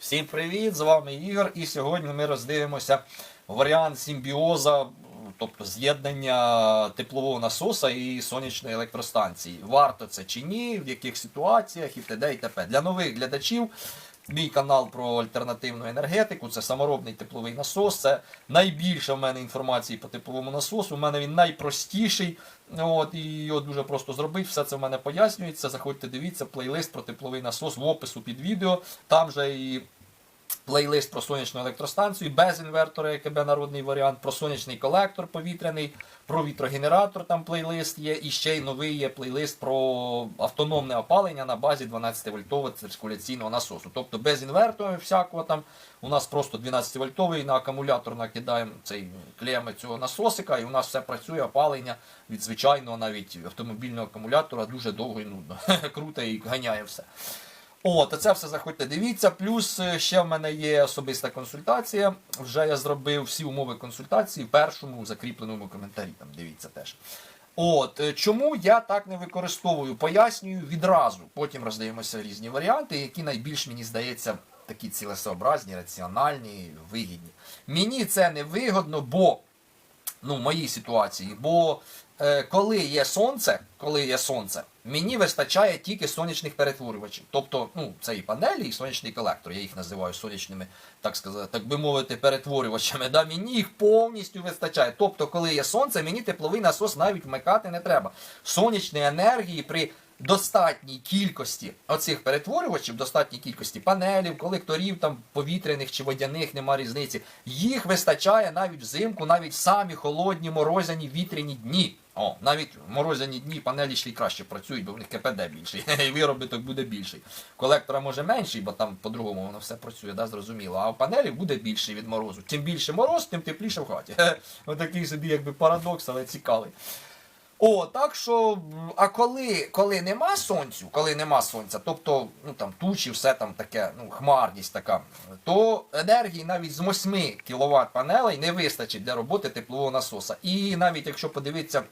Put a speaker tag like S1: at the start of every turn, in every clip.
S1: Всім привіт! З вами Ігор. І сьогодні ми роздивимося варіант симбіоза, тобто з'єднання теплового насоса і сонячної електростанції. Варто це чи ні, в яких ситуаціях і т.д. і т.п. Для нових глядачів. Мій канал про альтернативну енергетику, це саморобний тепловий насос. Це найбільше в мене інформації по тепловому насосу. У мене він найпростіший. От, і його дуже просто зробити. Все це в мене пояснюється. Заходьте, дивіться, плейлист про тепловий насос в опису під відео. Там же і плейлист про сонячну електростанцію без інвертора, ЕКБ народний варіант, про сонячний колектор повітряний, про вітрогенератор там плейлист є, і ще й новий є плейлист про автономне опалення на базі 12-вольтового циркуляційного насосу. Тобто без інвертора всякого там. У нас просто 12-вольтовий на акумулятор накидаємо цей клеями цього насосика, і у нас все працює опалення від звичайного навіть автомобільного акумулятора дуже довго і нудно. Круто і ганяє все. От, це все заходьте, дивіться. Плюс е, ще в мене є особиста консультація. Вже я зробив всі умови консультації в першому закріпленому коментарі. Там дивіться теж. От, е, чому я так не використовую? Пояснюю відразу. Потім роздаємося різні варіанти, які найбільш мені здається такі цілесообразні, раціональні, вигідні. Мені це не вигодно, бо ну, в моїй ситуації, бо е, коли є сонце, коли є сонце, мені вистачає тільки сонячних перетворювачів. Тобто, ну, це і панелі, і сонячний колектор. Я їх називаю сонячними, так сказати, так би мовити, перетворювачами. Да, мені їх повністю вистачає. Тобто, коли є сонце, мені тепловий насос навіть вмикати не треба. Сонячної енергії при достатній кількості оцих перетворювачів, достатній кількості панелів, колекторів, там повітряних чи водяних, нема різниці. Їх вистачає навіть взимку, навіть в самі холодні, морозяні, вітряні дні. О, навіть в морозяні дні панелі ще й краще працюють, бо в них КПД більший, і виробіток буде більший. Колектора може менший, бо там по-другому воно все працює, да, зрозуміло. А в панелі буде більший від морозу. Тим більше мороз, тим тепліше в хаті. Отакий собі якби парадокс, але цікавий. О, так що, а коли, коли нема сонцю, коли нема сонця, тобто ну там тучі, все там таке, ну хмарність така, то енергії навіть з 8 кВт панелей не вистачить для роботи теплового насоса. І навіть якщо подивитися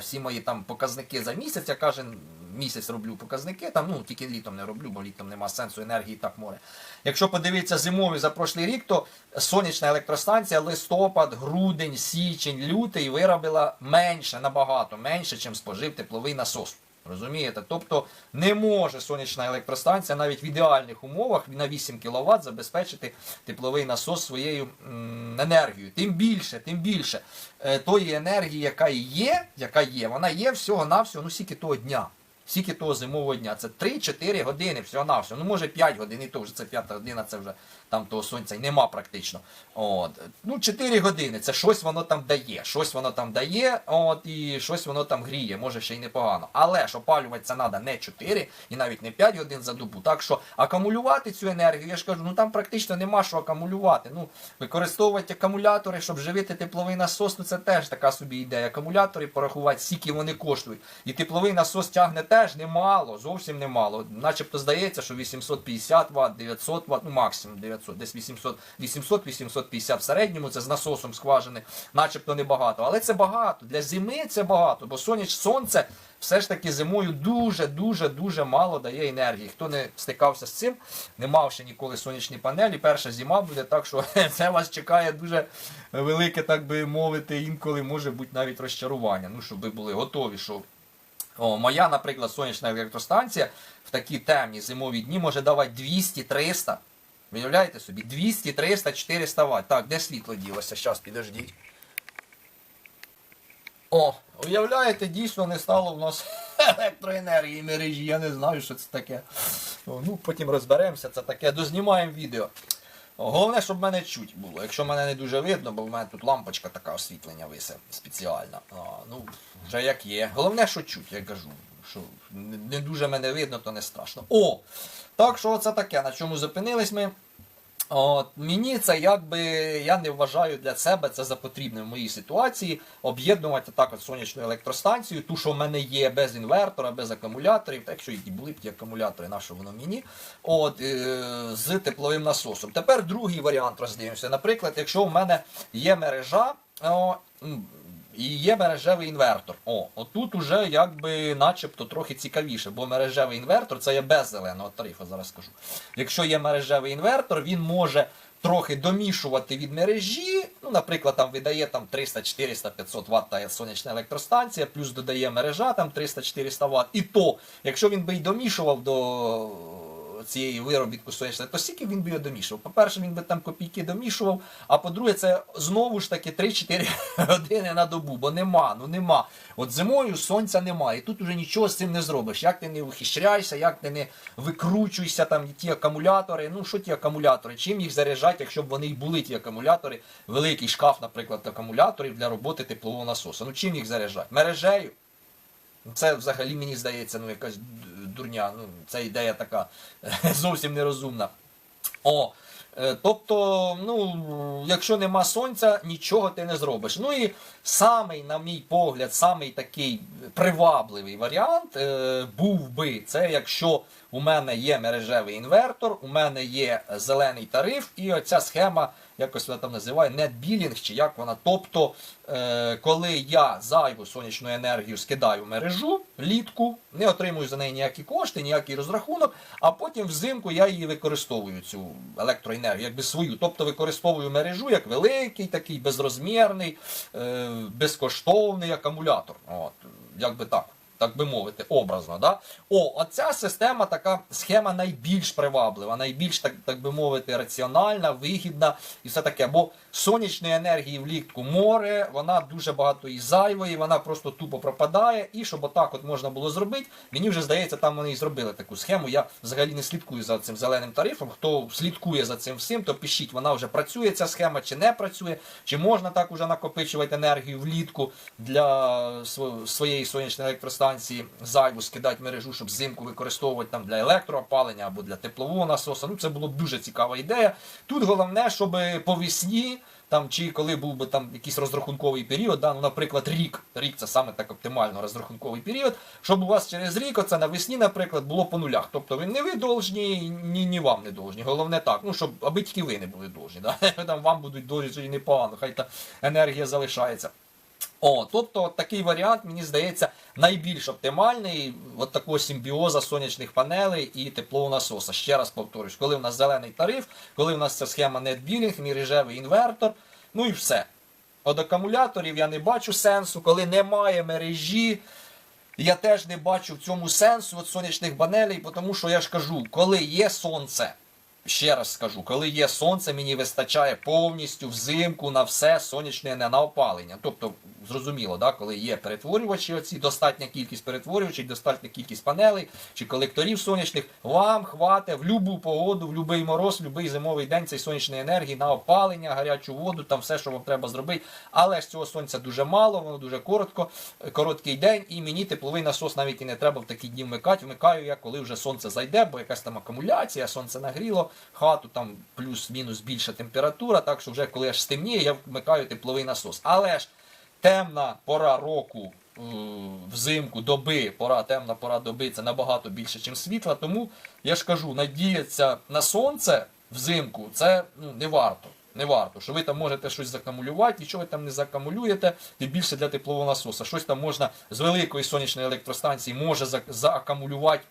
S1: всі мої там показники за місяць, я кожен місяць роблю показники, там ну тільки літом не роблю, бо літом нема сенсу енергії так море. Якщо подивитися зимові за прошлий рік, то сонячна електростанція листопад, грудень, січень, лютий виробила менше, набагато менше, ніж спожив тепловий насос. Розумієте? Тобто не може сонячна електростанція навіть в ідеальних умовах на 8 кВт забезпечити тепловий насос своєю енергією. Тим більше, тим більше е, тої енергії, яка є, яка є, вона є всього-навсього, ну скільки того дня. Скільки того зимового дня? Це 3-4 години всього навсього. Ну може 5 годин, і то вже це 5 година, це вже там того сонця нема практично. От. Ну 4 години, це щось воно там дає. Щось воно там дає, от, і щось воно там гріє, може ще й непогано. Але ж опалюватися треба не 4 і навіть не 5 годин за добу. Так що акумулювати цю енергію, я ж кажу, ну там практично нема що акумулювати. Ну, використовувати акумулятори, щоб живити тепловий насос, ну це теж така собі ідея. Акумулятори порахувати, скільки вони коштують. І тепловий насос тягне теж немало, зовсім немало. Начебто здається, що 850 Вт, 900 Вт, ну максимум 900, десь 800, 800-850 в середньому, це з насосом скважини, начебто небагато. Але це багато. Для зими це багато, бо соняч, сонце все ж таки зимою дуже-дуже дуже мало дає енергії. Хто не стикався з цим, не мав ще ніколи сонячні панелі, перша зима буде, так що це вас чекає дуже велике, так би мовити, інколи може бути навіть розчарування. Ну, щоб ви були готові, що о, моя, наприклад, сонячна електростанція в такі темні зимові дні може давати 200-300. Виявляєте собі? 200, 300, 400 Вт. Так, де світло ділося? Щас, підождіть. О, уявляєте, дійсно не стало в нас електроенергії мережі. Я не знаю, що це таке. Ну, потім розберемося, це таке. Дознімаємо відео. Головне, щоб мене чуть було. Якщо мене не дуже видно, бо в мене тут лампочка така освітлення висе спеціальна. А, ну, вже як є. Головне, що чуть, я кажу. Що не дуже мене видно, то не страшно. О! Так що це таке, на чому зупинились ми. От, мені це якби я не вважаю для себе це за потрібне в моїй ситуації об'єднувати так от сонячну електростанцію, ту, що в мене є без інвертора, без акумуляторів, так що і були б ті акумулятори, на що воно мені, от, е, з тепловим насосом. Тепер другий варіант роздивимося. Наприклад, якщо в мене є мережа, о, І є мережевий інвертор. О, отут уже якби начебто трохи цікавіше, бо мережевий інвертор це є без зеленого тарифу, зараз скажу. Якщо є мережевий інвертор, він може трохи домішувати від мережі. Ну, наприклад, там видає там 300, 400, 500 Вт та сонячна електростанція, плюс додає мережа там 300-400 Вт. І то, якщо він би й домішував до цієї виробітку сонячної, то стільки він би його домішував. По-перше, він би там копійки домішував, а по-друге, це знову ж таки 3-4 години на добу, бо нема, ну нема. От зимою сонця немає, і тут уже нічого з цим не зробиш. Як ти не вихищряйся, як ти не викручуйся, там ті акумулятори. Ну що ті акумулятори? Чим їх заряджати, якщо б вони й були ті акумулятори, великий шкаф, наприклад, акумуляторів для роботи теплового насосу. Ну чим їх заряджати? Мережею. Це взагалі мені здається, ну якась дурня. Ну, це ідея така зовсім нерозумна. О, е, тобто, ну, якщо нема сонця, нічого ти не зробиш. Ну і самий, на мій погляд, самий такий привабливий варіант е, був би це, якщо у мене є мережевий інвертор, у мене є зелений тариф, і оця схема, якось вона там називає, нетбілінг, чи як вона. Тобто, е, коли я зайву сонячну енергію скидаю в мережу влітку, не отримую за неї ніякі кошти, ніякий розрахунок, а потім взимку я її використовую, цю електроенергію, якби свою. Тобто використовую мережу як великий, такий безрозмірний, е, безкоштовний акумулятор. От, якби так. Так би мовити, образно. Да? О, оця система, така схема найбільш приваблива, найбільш, так, так би мовити, раціональна, вигідна і все таке. Бо сонячної енергії влітку море, вона дуже багато і зайвої, вона просто тупо пропадає. І щоб отак от можна було зробити, мені вже здається, там вони і зробили таку схему. Я взагалі не слідкую за цим зеленим тарифом. Хто слідкує за цим всім, то пишіть, вона вже працює ця схема чи не працює, чи можна так уже накопичувати енергію влітку для своєї сонячної електростанції, зайву скидати мережу, щоб взимку використовувати там для електроопалення або для теплового насосу. Ну це було б дуже цікава ідея. Тут головне, щоб по весні. Там чи коли був би там якийсь розрахунковий період, да, ну, наприклад, рік, рік це саме так оптимально розрахунковий період, щоб у вас через рік, оце навесні, наприклад, було по нулях. Тобто ви не ви должні, ні, ні вам не должні. Головне так, ну щоб аби тільки ви не були должні. Да? Там вам будуть должні непогано, хай та енергія залишається. О, тобто от такий варіант, мені здається, найбільш оптимальний от такого симбіоза сонячних панелей і теплового насоса. Ще раз повторюсь, коли в нас зелений тариф, коли в нас ця схема нетбілінг, мережевий інвертор, ну і все. От акумуляторів я не бачу сенсу, коли немає мережі. Я теж не бачу в цьому сенсу от сонячних панелей, тому що я ж кажу, коли є сонце, ще раз скажу, коли є сонце, мені вистачає повністю взимку на все сонячне не на опалення. Тобто, зрозуміло, да, коли є перетворювачі, оці достатня кількість перетворювачів, достатня кількість панелей чи колекторів сонячних, вам хватить в будь-яку погоду, в будь-який мороз, в будь-який зимовий день цієї сонячної енергії на опалення, гарячу воду, там все, що вам треба зробити. Але ж цього сонця дуже мало, воно дуже коротко, е, короткий день, і мені тепловий насос навіть і не треба в такі дні вмикати. Вмикаю я, коли вже сонце зайде, бо якась там акумуляція, сонце нагріло, хату там плюс-мінус більша температура, так що вже коли аж стемніє, я вмикаю тепловий насос. Але ж темна пора року. е, Взимку доби, пора, темна пора доби це набагато більше, ніж світла. Тому я ж кажу, надіятися на сонце взимку це ну, не варто. Не варто, що ви там можете щось закамулювати, нічого ви там не закамулюєте, тим більше для теплового насоса. Щось там можна з великої сонячної електростанції може за- заакумулювати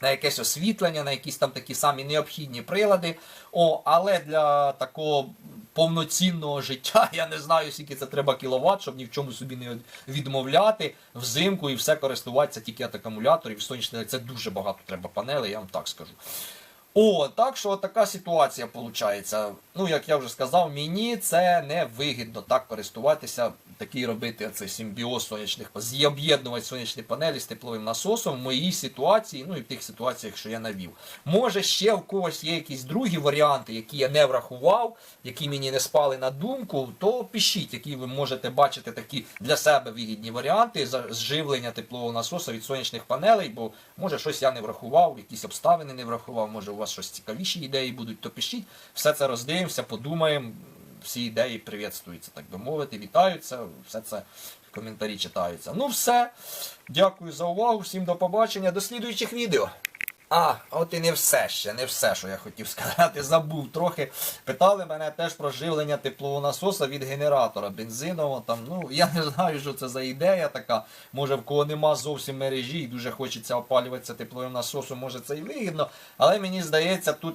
S1: на якесь освітлення, на якісь там такі самі необхідні прилади. О, але для такого повноцінного життя, я не знаю, скільки це треба кіловат, щоб ні в чому собі не відмовляти взимку і все користуватися тільки від акумуляторів. Сонячної це дуже багато треба панелей, я вам так скажу. О, так що така ситуація виходить. Ну, як я вже сказав, мені це не вигідно так користуватися, такий робити оцей симбіоз сонячних з'є- об'єднувати сонячні панелі з тепловим насосом в моїй ситуації, ну і в тих ситуаціях, що я навів. Може, ще в когось є якісь другі варіанти, які я не врахував, які мені не спали на думку, то пишіть, які ви можете бачити такі для себе вигідні варіанти зживлення теплового насосу від сонячних панелей, бо може щось я не врахував, якісь обставини не врахував, може у вас щось цікавіші ідеї будуть, то пишіть. Все це роздивимося, подумаємо. Всі ідеї привітствуються, так би мовити, вітаються, все це в коментарі читаються. Ну все. Дякую за увагу, всім до побачення, до слідуючих відео. А, от і не все ще, не все, що я хотів сказати. Забув трохи. Питали мене теж про живлення теплового насоса від генератора бензинового. Там, ну, я не знаю, що це за ідея така. Може, в кого нема зовсім мережі і дуже хочеться опалюватися тепловим насосом, може це і вигідно. Але мені здається, тут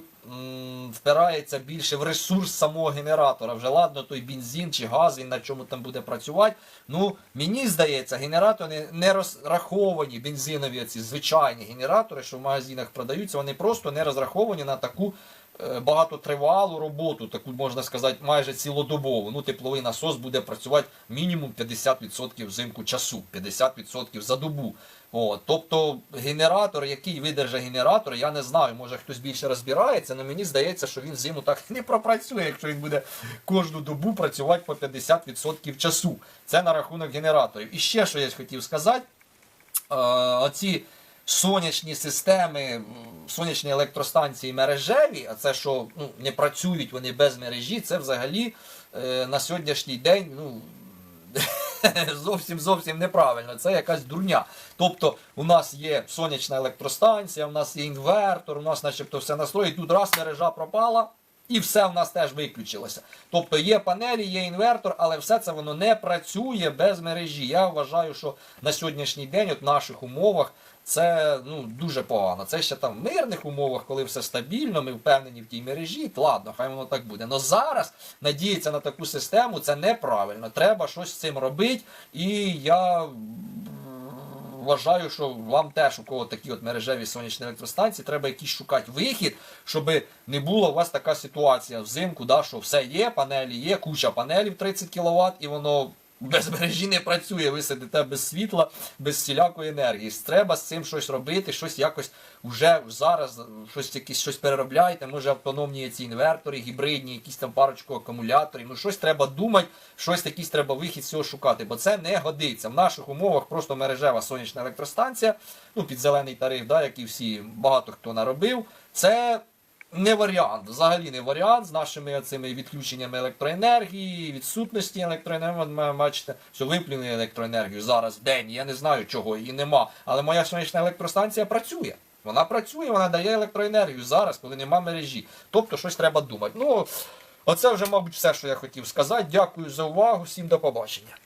S1: впирається більше в ресурс самого генератора. Вже ладно, той бензин чи газ, він на чому там буде працювати. Ну, мені здається, генератори не розраховані, бензинові ці звичайні генератори, що в магазинах продаються, вони просто не розраховані на таку багатотривалу роботу, таку можна сказати, майже цілодобову. Ну, тепловий насос буде працювати мінімум 50% взимку часу, 50% за добу. О, тобто генератор, який видержа генератор, я не знаю, може хтось більше розбирається, але мені здається, що він зиму так не пропрацює, якщо він буде кожну добу працювати по 50% часу. Це на рахунок генераторів. І ще що я хотів сказати, е, оці сонячні системи, сонячні електростанції мережеві, а це що ну, не працюють вони без мережі, це взагалі е, на сьогоднішній день ну, зовсім зовсім неправильно. Це якась дурня. Тобто у нас є сонячна електростанція, у нас є інвертор, у нас начебто все настроє, тут раз мережа пропала. І все в нас теж виключилося. Тобто є панелі, є інвертор, але все це воно не працює без мережі. Я вважаю, що на сьогоднішній день, от в наших умовах, це ну, дуже погано. Це ще там в мирних умовах, коли все стабільно, ми впевнені в тій мережі, ладно, хай воно так буде. Але зараз надіятися на таку систему це неправильно. Треба щось з цим робити. І я вважаю, що вам теж у кого такі от мережеві сонячні електростанції, треба якийсь шукати вихід, щоб не було у вас така ситуація взимку, да, що все є, панелі є, куча панелів 30 кВт, і воно. Без мережі не працює, ви сидите без світла, без всілякої енергії. Треба з цим щось робити, щось якось вже зараз щось якісь щось переробляйте. Може автономні ці інвертори, гібридні, якісь там парочку акумуляторів. Ну щось треба думати, щось якийсь треба вихід з цього шукати, бо це не годиться. В наших умовах просто мережева сонячна електростанція, ну під зелений тариф, да, який всі багато хто наробив. Це не варіант, взагалі не варіант з нашими цими відключеннями електроенергії, відсутності електроенергії. Бачите, що виплюнули електроенергію зараз в день. Я не знаю, чого її нема. Але моя сонячна електростанція працює. Вона працює, вона дає електроенергію зараз, коли нема мережі. Тобто щось треба думати. Ну, оце вже, мабуть, все, що я хотів сказати. Дякую за увагу. Всім до побачення.